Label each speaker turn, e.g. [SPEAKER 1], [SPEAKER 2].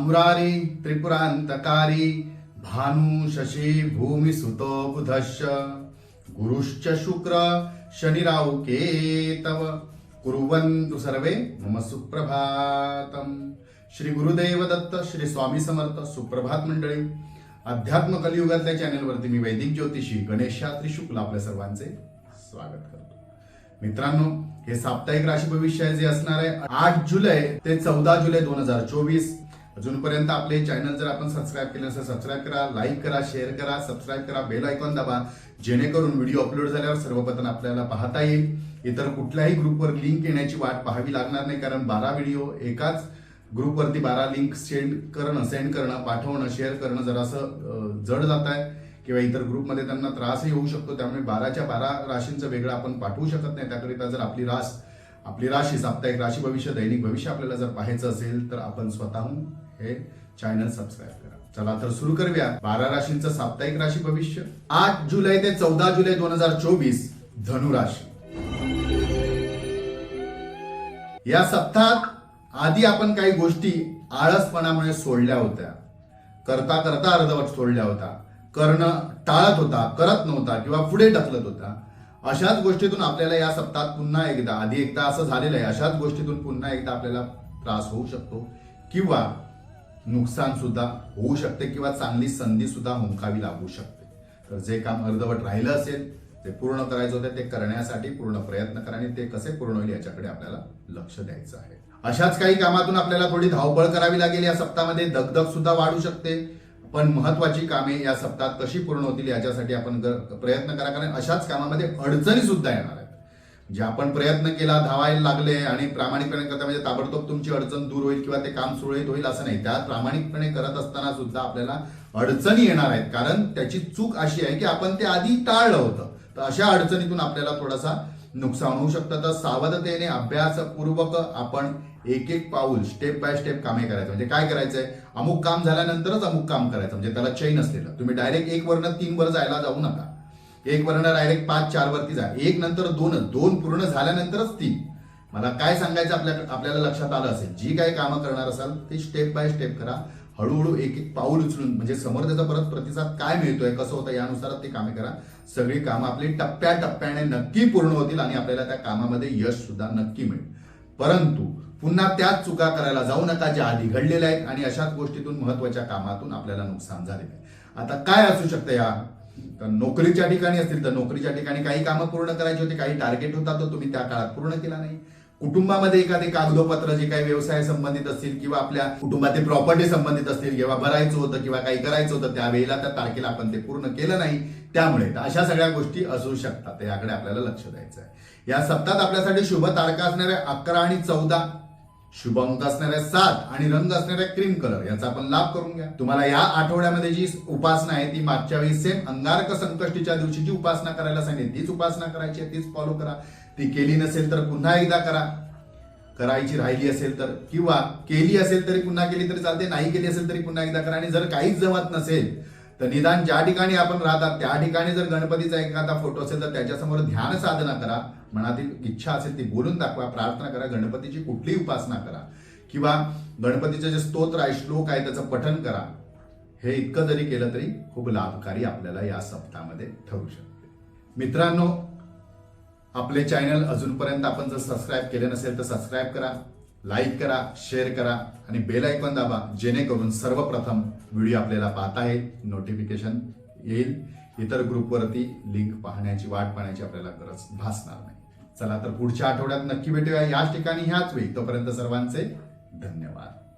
[SPEAKER 1] मुरारी त्रिपुरांतकारी भानु शशी भूमी सुतो बुधश्च। गुरुश्च शुक्र शनिराव केतव। कुर्वन्तु सर्वे मम सुप्रभातम। श्री गुरुदेव दत्त श्री स्वामी समर्थ सुप्रभात मंडळी। अध्यात्म कलियुगातल्या चॅनलवरती मी वैदिक ज्योतिषी गणेश शास्त्री शुक्ल आपल्या सर्वांचे स्वागत करतो. मित्रांनो हे साप्ताहिक राशी भविष्य जे असणार आहे. आठ जुलै ते चौदा जुलै दोन हजार चोवीस. अजूनपर्यंत आपले चॅनल जर आपण सबस्क्राईब केले असेल सबस्क्राईब करा लाईक करा शेअर करा सबस्क्राईब करा बेल आयकॉन दाबा जेणेकरून व्हिडिओ अपलोड झाल्यावर सर्वप्रथम आपल्याला पाहता येईल. इतर कुठल्याही ग्रुपवर लिंक येण्याची वाट पाहावी लागणार नाही कारण बारा व्हिडिओ एकाच ग्रुपवरती बारा लिंक सेंड करणं सेंड करणं पाठवणं शेअर करणं जरासं जड जात आहे किंवा इतर ग्रुपमध्ये त्यांना त्रासही होऊ शकतो त्यामुळे बाराच्या बारा राशींचं वेगळं आपण पाठवू शकत नाही. त्याकरिता जर आपली रास आपली राशी साप्ताहिक राशी भविष्य दैनिक भविष्य आपल्याला जर पाहायचं असेल तर आपण स्वतःहून हे चॅनल सबस्क्राईब करा. चला तर सुरू करूया. बारा राशींचं साप्ताहिक राशी भविष्य. आठ जुलै ते चौदा जुलै दोन हजार चोवीस धनुराशी या सप्ताहात आधी आपण काही गोष्टी आळसपणामुळे सोडल्या होत्या. करता करता अर्धवट सोडल्या होता करणं टाळत होता करत नव्हता किंवा पुढे ढकलत होता. अशाच गोष्टीतून आपल्याला या सप्ताहात पुन्हा एकदा आधी एकदा असं झालेलं आहे अशाच गोष्टीतून पुन्हा एकदा आपल्याला त्रास होऊ शकतो किंवा नुकसान सुद्धा होऊ शकते किंवा चांगली संधी सुद्धा हुंकावी लागू शकते. तर जे काम अर्धवट राहिलं असेल ते पूर्ण करायचं होतं ते करण्यासाठी पूर्ण प्रयत्न करा आणि ते कसे पूर्ण होईल याच्याकडे आपल्याला लक्ष द्यायचं आहे. अशाच काही कामातून आपल्याला थोडी धावपळ करावी लागेल या सप्ताहामध्ये दगदग सुद्धा वाढू शकते. पण महत्वाची कामे या सप्ताहात कशी पूर्ण होतील याच्यासाठी आपण प्रयत्न करा कारण अशाच कामामध्ये अडचणी सुद्धा येणार आहेत. जे आपण प्रयत्न केला धावायला लागले आणि प्रामाणिकपणे करता म्हणजे ताबडतोब तुमची अडचण दूर होईल किंवा ते काम सुरळीत होईल असं नाही. त्या प्रामाणिकपणे करत असताना सुद्धा आपल्याला अडचणी येणार आहेत. कारण त्याची चूक अशी आहे की आपण ते आधी टाळलं होतं. तर अशा अडचणीतून आपल्याला थोडासा नुकसान होऊ शकतं. तर सावधतेने अभ्यासपूर्वक आपण एक एक पाऊल स्टेप बाय स्टेप कामे करायचं. म्हणजे काय करायचंय? अमुक काम झाल्यानंतरच अमुक काम करायचं. म्हणजे त्याला चैन असलेलं. तुम्ही डायरेक्ट एक वर्ण तीन वर जायला जाऊ नका. एक वर्ण डायरेक्ट पाच चार वरती जा. एक नंतर दोनच दोन पूर्ण झाल्यानंतरच तीन. मला काय सांगायचं आपल्या आपल्याला लक्षात आलं असेल? जी काही कामं करणार असाल ती स्टेप बाय स्टेप करा. हळूहळू एक एक पाऊल उचलून म्हणजे समोर त्याचा परत प्रतिसाद काय मिळतोय कसं होतं यानुसार ते कामे करा. सगळी कामं आपली टप्प्याटप्प्याने नक्की पूर्ण होतील आणि आपल्याला त्या कामामध्ये यश सुद्धा नक्की मिळेल. परंतु पुन्हा त्याच चुका करायला जाऊ नका ज्या आधी घडलेल्या आहेत आणि अशाच गोष्टीतून महत्त्वाच्या कामातून आपल्याला नुकसान झालेलं आहे. आता काय असू शकतं या? तर नोकरीच्या ठिकाणी असतील तर नोकरीच्या ठिकाणी काही कामं पूर्ण करायची होती काही टार्गेट होता तो तुम्ही त्या काळात पूर्ण केला नाही. कुटुंबामध्ये एखादे कागदोपत्र जे काही व्यवसाय संबंधित असतील किंवा आपल्या कुटुंबातील प्रॉपर्टी संबंधित असतील किंवा भरायचं होतं किंवा काही करायचं होतं त्यावेळेला त्या तारखेला आपण ते पूर्ण केलं नाही. त्यामुळे अशा सगळ्या गोष्टी असू शकतात. याकडे आपल्याला लक्ष द्यायचं आहे या सप्तात आपल्यासाठी शुभ तारखा असणाऱ्या अकरा आणि चौदा शुभ अंक असणाऱ्या सात आणि रंग असणाऱ्या क्रीम कलर याचा आपण लाभ करून घ्या. तुम्हाला या आठवड्यामध्ये जी उपासना आहे ती मागच्या वेळी सेम अंगारक संकष्टीच्या दिवशी जी उपासना करायला सांगितली. तीच उपासना करायची आहे तीच फॉलो करा. ती केली नसेल तर पुन्हा एकदा करा. करायची राहिली असेल तर किंवा केली असेल तरी पुन्हा केली तरी चालते नाही केली असेल तरी पुन्हा एकदा करा. आणि जर काहीच जमत नसेल तर निदान ज्या ठिकाणी आपण राहतात त्या ठिकाणी जर गणपतीचा एखादा फोटो असेल तर त्याच्यासमोर ध्यान साधना करा. मनातील इच्छा असेल ती बोलून दाखवा प्रार्थना करा गणपतीची कुठलीही उपासना करा. किंवा गणपतीचे जे स्तोत्र आहे श्लोक आहे त्याचं पठन करा. हे इतकं जरी केलं तरी खूप लाभकारी आपल्याला या सप्ताहामध्ये ठरू शकते. मित्रांनो आपले चॅनल अजूनपर्यंत आपण जर सबस्क्राईब केले नसेल तर सबस्क्राईब करा. लाईक करा शेअर करा आणि बेल आयकॉन दाबा जेणेकरून सर्वप्रथम व्हिडिओ आपल्याला पाहता येईल नोटिफिकेशन येईल. इतर ग्रुपवरती लिंक पाहण्याची वाट पाहण्याची आपल्याला गरज भासणार नाही. चला तर पुढच्या आठवड्यात नक्की भेटूया. याच ठिकाणी ह्याच वेळी तोपर्यंत सर्वांचे धन्यवाद.